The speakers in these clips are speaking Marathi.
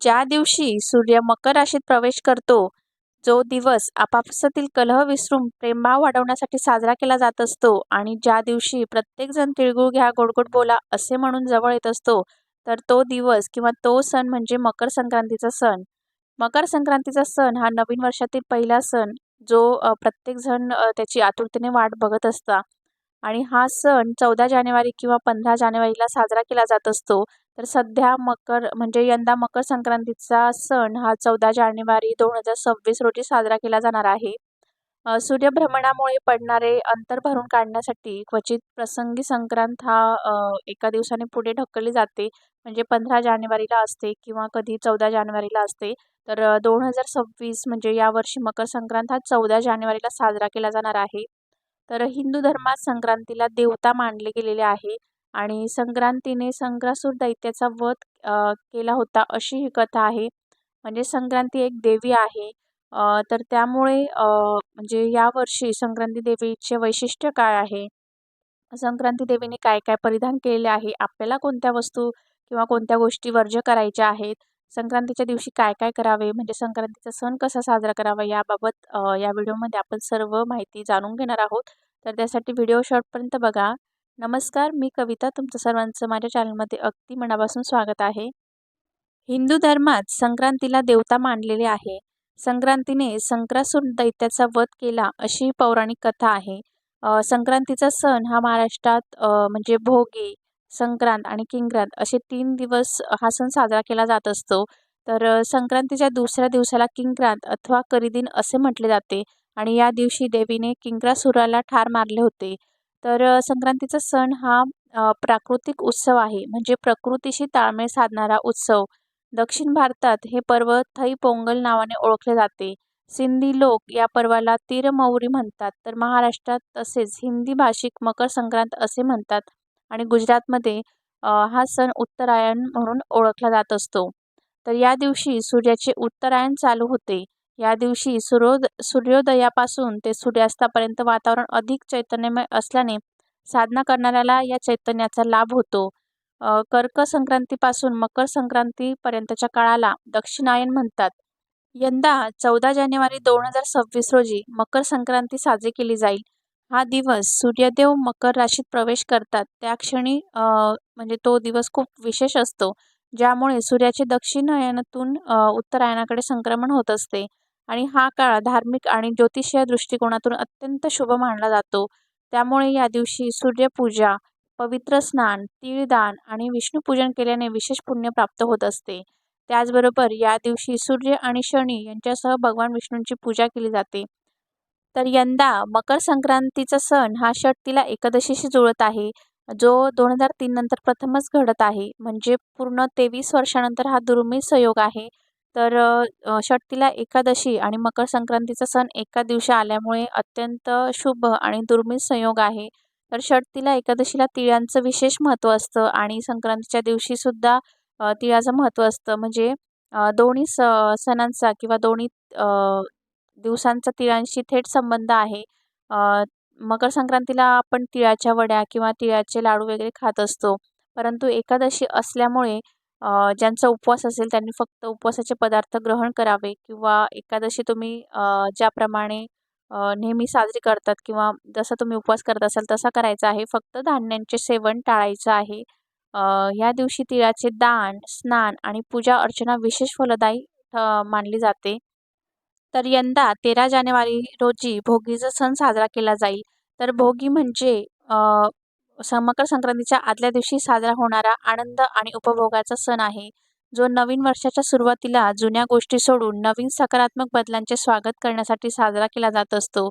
ज्या दिवशी सूर्य मकर राशीत प्रवेश करतो, जो दिवस आपापसातील कलह विसरून प्रेमभाव वाढवण्यासाठी साजरा केला जात असतो आणि ज्या दिवशी प्रत्येकजण तिळगुळ घ्या, गोड-गोड बोला असे म्हणून जवळ येत असतो, तर तो दिवस किंवा तो सण म्हणजे मकर संक्रांतीचा सण. मकर संक्रांतीचा सण हा नवीन वर्षातील पहिला सण, जो प्रत्येकजण त्याची आतुरतेने वाट बघत असता आणि हा सण चौदा जानेवारी किंवा पंधरा जानेवारीला साजरा केला जात असतो. तर सध्या मकर म्हणजे यंदा मकर संक्रांतीचा सण हा चौदा जानेवारी दोन हजार सव्वीस रोजी साजरा केला जाणार आहे. सूर्यभ्रमणामुळे पडणारे अंतर भरून काढण्यासाठी क्वचित प्रसंगी संक्रांत हा एका दिवसाने पुढे ढकलली जाते. म्हणजे पंधरा जानेवारीला असते किंवा कधी चौदा जानेवारीला असते. तर दोन हजार सव्वीस म्हणजे यावर्षी मकर संक्रांत हा चौदा जानेवारीला साजरा केला जाणार आहे. तर हिंदू धर्मात संक्रांतीला देवता मानले गेलेले आहे आणि संक्रांतीने संक्रासूर दैत्याचा वध केला होता अशी ही कथा आहे. म्हणजे संक्रांती एक देवी आहे. तर त्यामुळे म्हणजे यावर्षी संक्रांती देवीचे वैशिष्ट्य काय आहे? संक्रांती देवीने काय काय परिधान केलेले आहे? आपल्याला कोणत्या वस्तू किंवा कोणत्या गोष्टी वर्ज्य करायच्या आहेत? संक्रांतीच्या दिवशी काय काय करावे? म्हणजे संक्रांतीचा सण कसा साजरा करावा? याबाबत या व्हिडिओमध्ये आपण सर्व माहिती जाणून घेणार आहोत. तर त्यासाठी व्हिडिओ शॉर्टपर्यंत बघा. नमस्कार, मी कविता. तुमचं सर्वांचं माझ्या चॅनलमध्ये अगदी मनापासून स्वागत आहे. हिंदू धर्मात संक्रांतीला देवता मानलेले आहे. संक्रांतीने संक्रासूर दैत्याचा वध केला अशी पौराणिक कथा आहे. संक्रांतीचा सण हा महाराष्ट्रात म्हणजे भोगी, संक्रांत आणि किंक्रांत असे तीन दिवस हा सण साजरा केला जात असतो. तर संक्रांतीच्या दुसऱ्या दिवसाला किंक्रांत अथवा करिदिन असे म्हटले जाते आणि या दिवशी देवीने किंक्रासुराला ठार मारले होते. तर संक्रांतीचा सण हा प्राकृतिक उत्सव आहे. म्हणजे प्रकृतीशी ताळमेळ साधणारा उत्सव. दक्षिण भारतात हे पर्व थई पोंगल नावाने ओळखले जाते. सिंधी लोक या पर्वाला तीरमौरी म्हणतात. तर महाराष्ट्रात तसेच हिंदी भाषिक मकर संक्रांत असे म्हणतात आणि गुजरातमध्ये हा सण उत्तरायण म्हणून ओळखला जात असतो. तर या दिवशी सूर्याचे उत्तरायण चालू होते. या दिवशी सूर्योद सूर्योदयापासून ते सूर्यास्तापर्यंत वातावरण अधिक चैतन्यमय असल्याने साधना करणाऱ्याला या चैतन्याचा लाभ होतो. कर्क संक्रांतीपासून मकर संक्रांतीपर्यंतच्या काळाला दक्षिणायन म्हणतात. यंदा चौदा जानेवारी दोन हजार सव्वीस रोजी मकर संक्रांती साजरी केली जाईल. हा दिवस सूर्यदेव मकर राशीत प्रवेश करतात त्या क्षणी म्हणजे तो दिवस खूप विशेष असतो. ज्यामुळे सूर्याचे दक्षिणायनातून उत्तरायणाकडे संक्रमण होत असते आणि हा काळ धार्मिक आणि ज्योतिषीय दृष्टिकोनातून अत्यंत शुभ मानला जातो. त्यामुळे या दिवशी सूर्यपूजा, पवित्र स्नान, तीळदान आणि विष्णुपूजन केल्याने विशेष पुण्य प्राप्त होत असते. त्याचबरोबर या दिवशी सूर्य आणि शनी यांच्यासह भगवान विष्णूंची पूजा केली जाते. तर यंदा मकर संक्रांतीचा सण हा षटतिला एकादशीशी जुळत आहे, जो दोन हजार तीन नंतर प्रथमच घडत आहे. म्हणजे पूर्ण तेवीस वर्षानंतर हा दुर्मिळ संयोग आहे. तर अ, एकादशी आणि मकर संक्रांतीचा सण एका दिवशी आल्यामुळे अत्यंत शुभ आणि दुर्मिळ संयोग आहे. तर षटतिला एकादशीला तिळांचं विशेष महत्त्व असतं आणि संक्रांतीच्या दिवशीसुद्धा तिळाचं महत्त्व असतं. म्हणजे दोन्ही स सणांचा किंवा दोन्ही दिवसांचा तिळांशी थेट संबंध आहे. मकर संक्रांतीला आपण तिळाच्या वड्या किंवा तिळाचे लाडू वगैरे खात असतो. परंतु एकादशी असल्यामुळे ज्यांचा उपवास असेल त्यांनी फक्त उपवासाचे पदार्थ ग्रहण करावे किंवा एकादशी तुम्ही ज्याप्रमाणे नेहमी साजरी करतात किंवा जसा तुम्ही उपवास करत असाल तसा करायचा आहे. फक्त धान्यांचे सेवन टाळायचं आहे. ह्या दिवशी तिळाचे दान, स्नान आणि पूजा अर्चना विशेष फलदायी मानली जाते. तर यंदा तेरा जानेवारी रोजी भोगीचा सण साजरा केला जाईल. तर भोगी म्हणजे मकर संक्रांतीच्या आदल्या दिवशी साजरा होणारा आनंद आणि उपभोगाचा सण आहे. जो नवीन वर्षाच्या सुरुवातीला जुन्या गोष्टी सोडून नवीन सकारात्मक बदलांचे स्वागत करण्यासाठी साजरा केला जात असतो.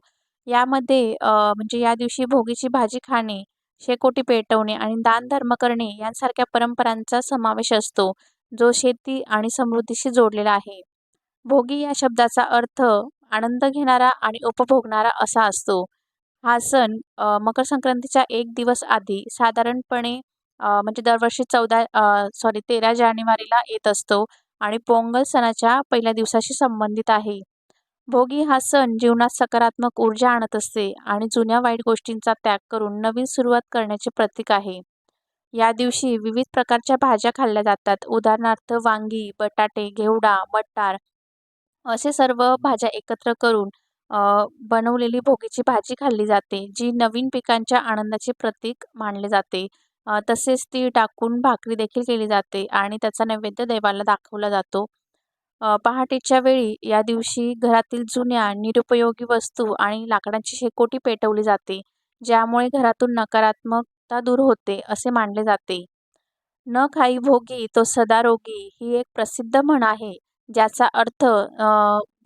यामध्ये म्हणजे या दिवशी भोगीची भाजी खाणे, शेकोटी पेटवणे आणि दानधर्म करणे यांसारख्या परंपरांचा समावेश असतो, जो शेती आणि समृद्धीशी जोडलेला आहे. भोगी या शब्दाचा अर्थ आनंद घेणारा आणि उपभोगणारा असा असतो. हा सण मकर संक्रांतीच्या एक दिवस आधी साधारणपणे म्हणजे दरवर्षी चौदा सॉरी तेरा जानेवारीला येत असतो आणि पोंगल सणाच्या पहिल्या दिवसाशी संबंधित आहे. भोगी हा सण जीवनात सकारात्मक ऊर्जा आणत असते आणि जुन्या वाईट गोष्टींचा त्याग करून नवीन सुरुवात करण्याचे प्रतीक आहे. या दिवशी विविध प्रकारच्या भाज्या खाल्ल्या जातात उदाहरणार्थ वांगी बटाटे घेवडा मटार असे सर्व भाज्या एकत्र करून बनवलेली भोगीची भाजी खाल्ली जाते जी नवीन पिकांच्या आनंदाचे प्रतीक मानले जाते. तसेच ती टाकून भाकरी देखील केली जाते आणि त्याचा नैवेद्य देवाला दाखवला जातो. पहाटेच्या वेळी या दिवशी घरातील जुन्या निरुपयोगी वस्तू आणि लाकडांची शेकोटी पेटवली जाते ज्यामुळे घरातून नकारात्मकता दूर होते असे मानले जाते. न खाई भोगी तो सदा रोगी ही एक प्रसिद्ध म्हण आहे. ज्याचा अर्थ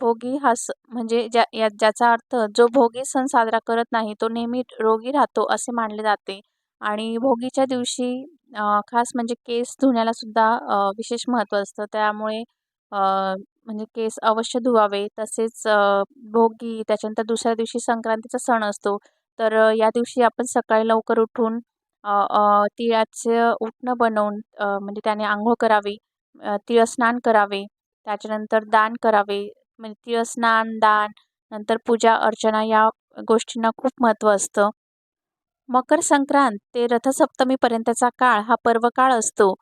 भोगी हा स म्हणजे ज्या या ज्याचा अर्थ जो भोगी सण साजरा करत नाही तो नेहमी रोगी राहतो असे मानले जाते. आणि भोगीच्या दिवशी खास म्हणजे केस धुण्याला सुद्धा विशेष महत्त्व असतं. त्यामुळे म्हणजे केस अवश्य धुवावे. तसेच भोगी त्याच्यानंतर दुसऱ्या दिवशी संक्रांतीचा सण असतो. तर या दिवशी आपण सकाळी लवकर उठून तिळाचं उटणं बनवून म्हणजे त्याने आंघोळ करावी. तिळस्नान करावे. त्याच्यानंतर दान करावे. म्हणजे स्नान दान नंतर पूजा अर्चना या गोष्टींना खूप महत्त्व असतं. मकर संक्रांत ते रथसप्तमीपर्यंतचा काळ हा पर्वकाळ असतो.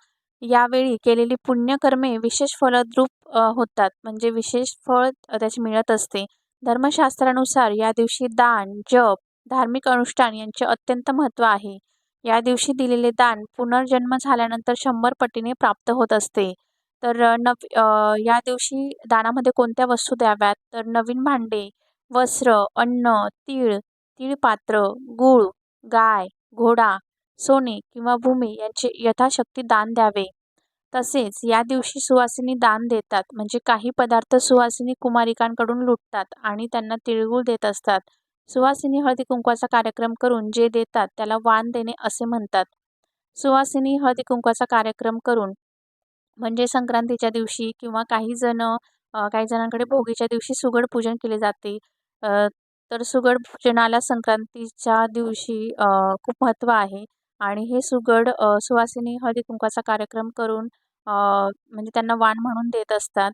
यावेळी केलेली पुण्यकर्मे विशेष फलद्रूप होतात. म्हणजे विशेष फळ त्याचे मिळत असते. धर्मशास्त्रानुसार या दिवशी दान जप धार्मिक अनुष्ठान यांचे अत्यंत महत्त्व आहे. या दिवशी दिलेले दान पुनर्जन्म झाल्यानंतर शंभर पटीने प्राप्त होत असते. तर नव या दिवशी दानामध्ये कोणत्या वस्तू द्याव्यात? तर नवीन भांडे वस्त्र अन्न तीळ तीळपात्र गूळ गाय घोडा सोने किंवा भूमी यांचे यथाशक्ती दान द्यावे. तसेच या दिवशी सुवासिनी दान देतात म्हणजे काही पदार्थ सुवासिनी कुमारिकांकडून लुटतात आणि त्यांना तिळगुळ देत असतात. सुवासिनी हळदी कुंकवाचा कार्यक्रम करून जे देतात त्याला वाण देणे असे म्हणतात. सुवासिनी हळदी कुंकवाचा कार्यक्रम करून म्हणजे संक्रांतीच्या दिवशी किंवा काही जण काही जणांकडे भोगीच्या दिवशी सुगड पूजन केले जाते. तर सुगड पूजनाला संक्रांतीच्या दिवशी खूप महत्त्व आहे. आणि हे सुगड सुवासिनी हळदी कुंकवाचा कार्यक्रम करून म्हणजे त्यांना वाण म्हणून देत असतात.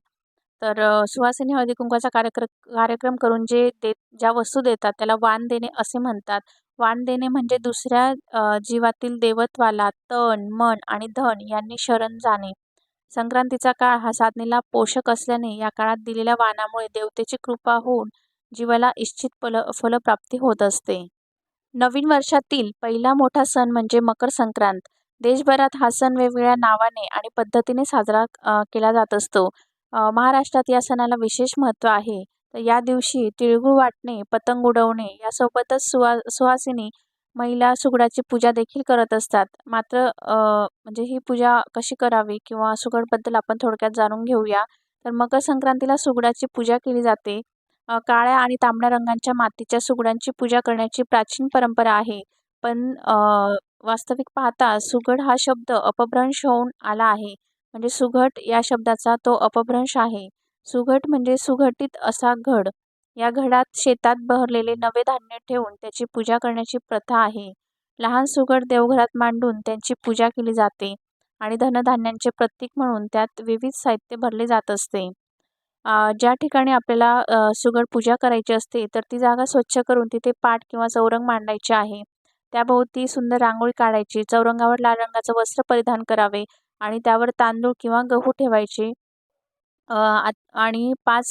तर सुवासिनी हळदी कुंकवाचा कार्यक्र कार्यक्रम करून जे देत ज्या वस्तू देतात त्याला वाण देणे असे म्हणतात. वाण देणे म्हणजे दुसऱ्या जीवातील देवत्वाला तन मन आणि धन यांनी शरण जाणे. संक्रांतीचा काळ हा साधनेला पोषक असल्याने या काळात दिलेल्या वाणामुळे देवतेची कृपा होऊन जीवाला इच्छित फल फलप्राप्ती होत असते. नवीन वर्षातील पहिला मोठा सण म्हणजे मकर संक्रांत. देशभरात हा सण वेगवेगळ्या नावाने आणि पद्धतीने साजरा केला जात असतो. महाराष्ट्रात या सणाला विशेष महत्त्व आहे. तर या दिवशी तिळगुळ वाटणे पतंग उडवणे यासोबतच सुवा सुहासिनी महिला सुगडाची पूजा देखील करत असतात. मात्र म्हणजे ही पूजा कशी करावी किंवा सुगडबद्दल आपण थोडक्यात जाणून घेऊया. तर मकर संक्रांतीला सुगडाची पूजा केली जाते. काळ्या आणि तांबड्या रंगांच्या मातीच्या सुगडांची पूजा करण्याची प्राचीन परंपरा आहे. पण वास्तविक पाहता सुगड हा शब्द अपभ्रंश होऊन आला आहे. म्हणजे सुघट या शब्दाचा तो अपभ्रंश आहे. सुघट म्हणजे सुघटित असा घड. या घडात शेतात बहरलेले नवे धान्य ठेवून त्याची पूजा करण्याची प्रथा आहे. लहान सुगड देवघरात मांडून त्यांची पूजा केली जाते आणि धनधान्यांचे प्रतीक म्हणून त्यात विविध साहित्य भरले जात असते. ज्या ठिकाणी आपल्याला सुगड पूजा करायची असते तर ती जागा स्वच्छ करून तिथे पाट किंवा चौरंग मांडायचे आहे. त्याभोवती सुंदर रांगोळी काढायची चौरंगावर लाल रंगाचं वस्त्र परिधान करावे आणि त्यावर तांदूळ किंवा गहू ठेवायचे. आणि पाच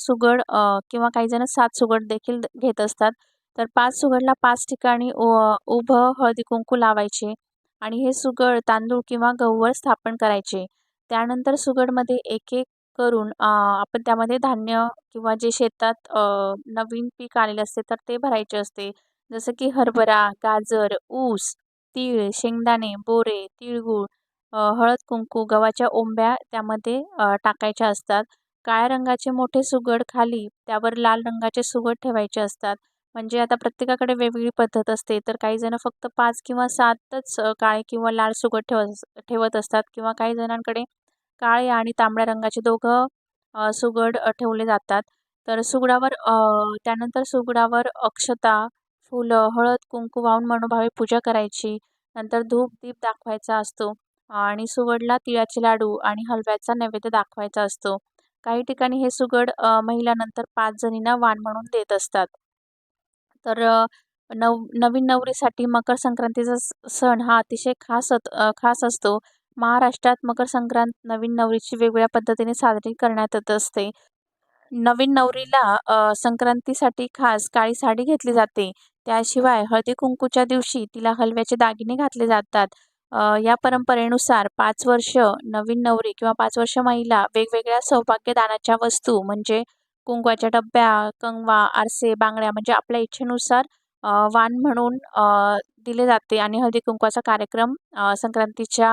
सुगड किंवा काही जण सात सुगड देखील घेत असतात. तर पाच सुगडला पाच ठिकाणी उभं हळदी कुंकू लावायचे आणि हे सुगड तांदूळ किंवा गहूवर स्थापन करायचे. त्यानंतर सुगडमध्ये एक एक करून आपण त्यामध्ये धान्य किंवा जे शेतात नवीन पीक आलेले असते तर ते भरायचे असते. जसं की हरभरा गाजर ऊस तीळ शेंगदाणे बोरे तिळगूळ हळद कुंकू गव्हाच्या ओंब्या त्यामध्ये टाकायच्या असतात. काळ्या रंगाचे मोठे सुगड खाली त्यावर लाल रंगाचे सुगड ठेवायचे असतात. म्हणजे आता प्रत्येकाकडे वेगवेगळी पद्धत असते. तर काही जण फक्त पाच किंवा सातच काळे किंवा लाल सुगड ठेवत ठेवत असतात किंवा काही जणांकडे काळे आणि तांबड्या रंगाचे दोघं सुगड ठेवले जातात. तर सुगडावर त्यानंतर सुगडावर अक्षता फुलं हळद कुंकू वाहून मनोभावे पूजा करायची. नंतर धूप दीप दाखवायचा असतो. आणि सुगडला तिळाचे लाडू आणि हलव्याचा नैवेद्य दाखवायचा असतो. काही ठिकाणी हे सुगड महिलानंतर पाच जणींना वाण म्हणून देत असतात. तर नव नवीन नवरीसाठी मकर संक्रांतीचा स सण हा अतिशय खास खास असतो. महाराष्ट्रात मकर संक्रांत नवीन नवरीची वेगवेगळ्या पद्धतीने साजरी करण्यात येत असते. नवीन नवरीला संक्रांतीसाठी खास काळी साडी घेतली जाते. त्याशिवाय हळदी कुंकूच्या दिवशी तिला हलव्याचे दागिने घातले जातात. या परंपरेनुसार पाच वर्ष नवीन नवरी किंवा पाच वर्ष महिला वेगवेगळ्या सौभाग्यदानाच्या वस्तू म्हणजे कुंकवाच्या डब्या कंगवा आरसे बांगड्या म्हणजे आपल्या इच्छेनुसार वाण म्हणून दिले जाते आणि हळदी कुंकवाचा कार्यक्रम संक्रांतीच्या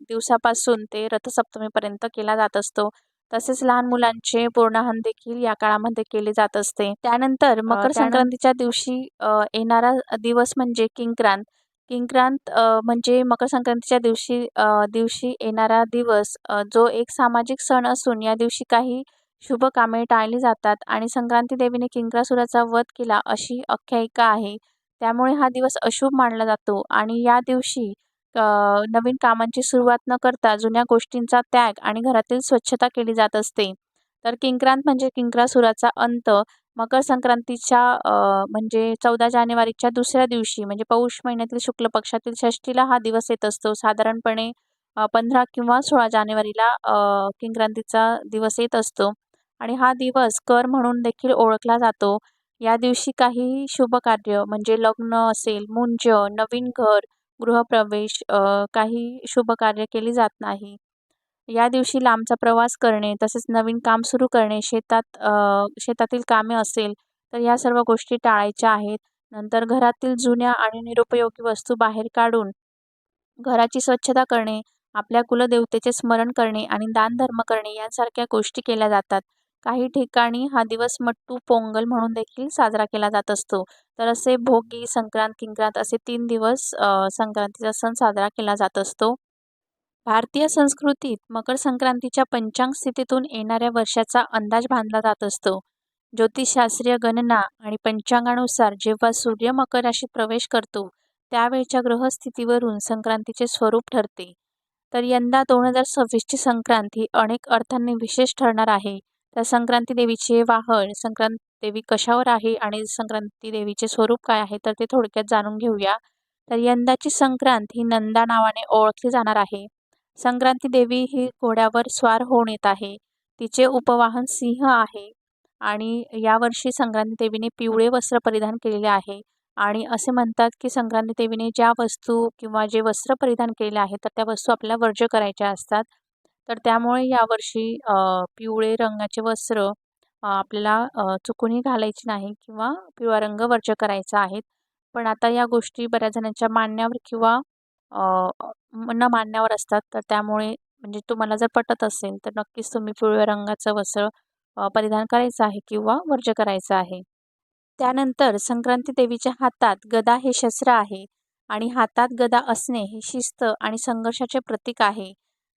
दिवसापासून ते रथसप्तमीपर्यंत केला जात असतो. तसेच लहान मुलांचे पूर्णाहन देखील या काळामध्ये केले जात असते. त्यानंतर मकर संक्रांतीच्या दिवशी येणारा दिवस म्हणजे किंक्रांत. किंक्रांत म्हणजे मकर संक्रांतीच्या दिवशी दिवशी येणारा दिवस जो एक सामाजिक सण असून या दिवशी काही शुभ कामे टाळली जातात आणि संक्रांती देवीने किंक्रासुराचा वध केला अशी आख्यायिका आहे. त्यामुळे हा दिवस अशुभ मानला जातो आणि या दिवशी नवीन कामांची सुरुवात न करता जुन्या गोष्टींचा त्याग आणि घरातील स्वच्छता केली जात असते. तर किंक्रांत म्हणजे किंक्रासुराचा अंत मकर संक्रांतीच्या म्हणजे चौदा जानेवारीच्या दुसऱ्या दिवशी म्हणजे पौष महिन्यातील शुक्ल पक्षातील षष्टीला हा दिवस येत असतो. साधारणपणे पंधरा किंवा सोळा जानेवारीला किंक्रांतीचा दिवस येत असतो. आणि हा दिवस कर म्हणून देखील ओळखला जातो. या दिवशी काही शुभ कार्य म्हणजे लग्न असेल मुंज नवीन घर गृहप्रवेश काही शुभ कार्य केली जात नाही. या दिवशी लांबचा प्रवास करणे तसेच नवीन काम सुरू करणे शेतात शेतातील कामे असेल तर ह्या सर्व गोष्टी टाळायच्या आहेत. नंतर घरातील जुन्या आणि निरुपयोगी वस्तू बाहेर काढून घराची स्वच्छता करणे आपल्या कुलदेवतेचे स्मरण करणे आणि दानधर्म करणे यांसारख्या गोष्टी केल्या जातात. काही ठिकाणी हा दिवस मट्टू पोंगल म्हणून देखील साजरा केला जात असतो. तर असे भोगी संक्रांत किंक्रांत असे तीन दिवस संक्रांतीचा सण साजरा केला जात असतो. भारतीय संस्कृतीत मकर संक्रांतीच्या पंचांग स्थितीतून येणाऱ्या वर्षाचा अंदाज बांधला जात असतो. ज्योतिषशास्त्रीय गणना आणि पंचांगानुसार जेव्हा सूर्य मकर राशीत प्रवेश करतो त्यावेळच्या ग्रहस्थितीवरून संक्रांतीचे स्वरूप ठरते. तर यंदा दोन हजार सव्वीसची संक्रांत ही अनेक अर्थांनी विशेष ठरणार आहे. तर संक्रांती देवीचे वाहन संक्रांत देवी कशावर आहे आणि संक्रांती देवीचे स्वरूप काय आहे तर ते थोडक्यात जाणून घेऊया. तर यंदाची संक्रांत ही नंदा नावाने ओळखली जाणार आहे. संक्रांती देवी ही घोड्यावर स्वार होऊन येत आहे. तिचे उपवाहन सिंह आहे आणि यावर्षी संक्रांती देवीने पिवळे वस्त्र परिधान केलेले आहे आणि असे म्हणतात की संक्रांती देवीने ज्या वस्तू किंवा जे वस्त्र परिधान केलेले आहे तर त्या वस्तू आपल्याला वर्ज्य करायच्या असतात. तर त्यामुळे यावर्षी पिवळे रंगाचे वस्त्र आपल्याला चुकूनही घालायचे नाही किंवा पिवळा रंग वर्ज्य करायचा आहे. पण आता या गोष्टी बऱ्याच जणांच्या मानण्यावर किंवा न मानण्यावर असतात. तर त्यामुळे म्हणजे तुम्हाला जर पटत असेल तर नक्कीच तुम्ही पिवळ्या रंगाचं वस्त्र परिधान करायचं आहे किंवा वर्ज्य करायचं आहे. त्यानंतर संक्रांती देवीच्या हातात गदा हे शस्त्र आहे आणि हातात गदा असणे हे शिस्त आणि संघर्षाचे प्रतीक आहे.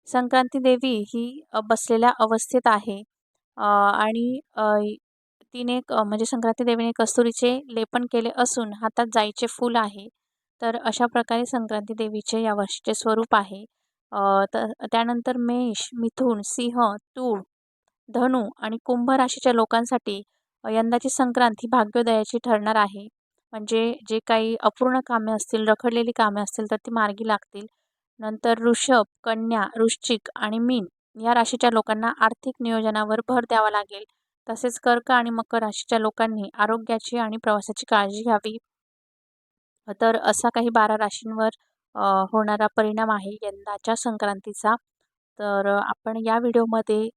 संक्रांती देवी ही बसलेल्या अवस्थेत आहे. आणि तिने म्हणजे संक्रांती देवीने कस्तुरीचे लेपन केले असून हातात जायचे फूल आहे. तर अशा प्रकारे संक्रांती देवीचे या वर्षीचे स्वरूप आहे. तर त्यानंतर मेष मिथून सिंह तूळ धनु आणि कुंभ राशीच्या लोकांसाठी यंदाची संक्रांत ही भाग्योदयाची ठरणार आहे. म्हणजे जे काही अपूर्ण कामे असतील रखडलेली कामे असतील तर ती मार्गी लागतील. नंतर ऋषभ कन्या वृश्चिक आणि मीन या राशीच्या लोकांना आर्थिक नियोजनावर भर द्यावा लागेल. तसेच कर्क आणि मकर राशीच्या लोकांनी आरोग्याची आणि प्रवासाची काळजी घ्यावी. तर असा काही बारा राशींवर होणारा परिणाम आहे यंदाच्या संक्रांतीचा. तर आपण या व्हिडिओमध्ये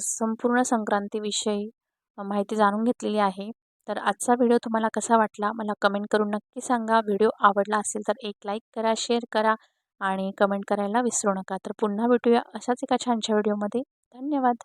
संपूर्ण संक्रांतीविषयी माहिती जाणून घेतलेली आहे. तर आजचा व्हिडिओ तुम्हाला कसा वाटला? मला कमेंट करून नक्की सांगा. व्हिडिओ आवडला असेल तर एक लाईक करा शेअर करा आणि कमेंट करायला विसरू नका. तर पुन्हा भेटूया अशाच एका छानशा व्हिडिओमध्ये. धन्यवाद.